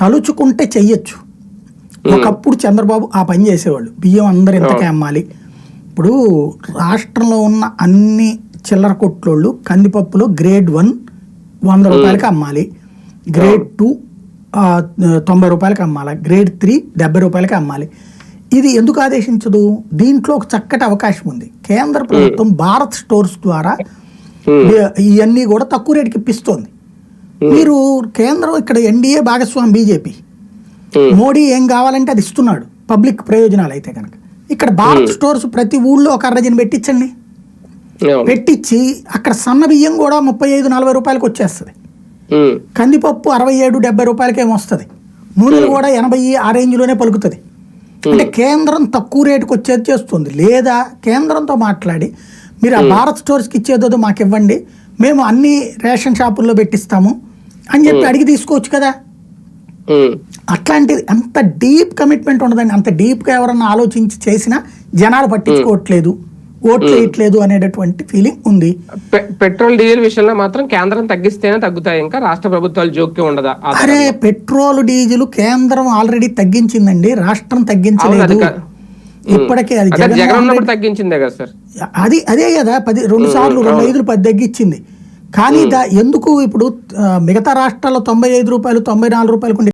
తలుచుకుంటే చెయ్యొచ్చు. ఒకప్పుడు చంద్రబాబు ఆ పని చేసేవాళ్ళు. బియ్యం అందరు ఇంతకే అమ్మాలి ఇప్పుడు రాష్ట్రంలో ఉన్న అన్ని చిల్లర కొట్లోళ్ళు కందిపప్పులో గ్రేడ్ వన్ వంద రూపాయలకి అమ్మాలి. గ్రేడ్ టూ తొంభై రూపాయలకి అమ్మాలి? గ్రేడ్ త్రీ డెబ్బై రూపాయలకి అమ్మాలి. ఇది ఎందుకు ఆదేశించదు? దీంట్లో ఒక చక్కటి అవకాశం ఉంది. కేంద్ర ప్రభుత్వం భారత్ స్టోర్స్ ద్వారా ఇవన్నీ కూడా తక్కువ రేటుకి ఇప్పిస్తోంది. మీరు కేంద్రం ఇక్కడ ఎన్డీఏ భాగస్వామి బీజేపీ. మోడీ ఏం కావాలంటే అది ఇస్తున్నాడు పబ్లిక్ ప్రయోజనాలు అయితే కనుక. ఇక్కడ భారత్ స్టోర్స్ ప్రతి ఊళ్ళో ఒక అర్రజన్ పెట్టించండి. పెట్టించి అక్కడ సన్న బియ్యం కూడా ముప్పై ఐదు నలభై రూపాయలకి వచ్చేస్తుంది. కందిపప్పు అరవై ఏడు డెబ్బై రూపాయలకేమో వస్తుంది. నూనెలు కూడా ఎనభై ఆ రేంజ్లోనే పలుకుతుంది. అంటే కేంద్రం తక్కువ రేటుకి వచ్చేది చేస్తుంది. లేదా కేంద్రంతో మాట్లాడి మీరు ఆ భారత్ స్టోర్స్కి ఇచ్చేదో మాకు ఇవ్వండి మేము అన్ని రేషన్ షాపుల్లో పెట్టిస్తాము అని చెప్పి అడిగి తీసుకోవచ్చు కదా. అట్లాంటిది అంత డీప్ కమిట్మెంట్ ఉండదండి. అంత డీప్గా ఎవరన్నా ఆలోచించి చేసినా జనాలు పట్టించుకోవట్లేదు. ఓట్ చేయట్లేదు అనేటటువంటి ఫీలింగ్ ఉంది. పెట్రోల్ డీజిల్ విషయంలో మాత్రం కేంద్రం తగ్గిస్తేనే తగ్గుతాయి. ఇంకా రాష్ట్ర ప్రభుత్వాలు జోక్యం ఉండదా? అరే పెట్రోల్ డీజిల్ కేంద్రం ఆల్రెడీ తగ్గించిందండి. రాష్ట్రం తగ్గించలేదు. ఇప్పటికే అది జగన్ తగ్గించిందే కదా సార్. అది అదే కదా. పది రెండు సార్లు రెండు ఐదులు పది తగ్గించింది. కానీ దా ఎందుకు ఇప్పుడు మిగతా రాష్ట్రాల్లో తొంభై ఐదు రూపాయలు తొంభై నాలుగు రూపాయలు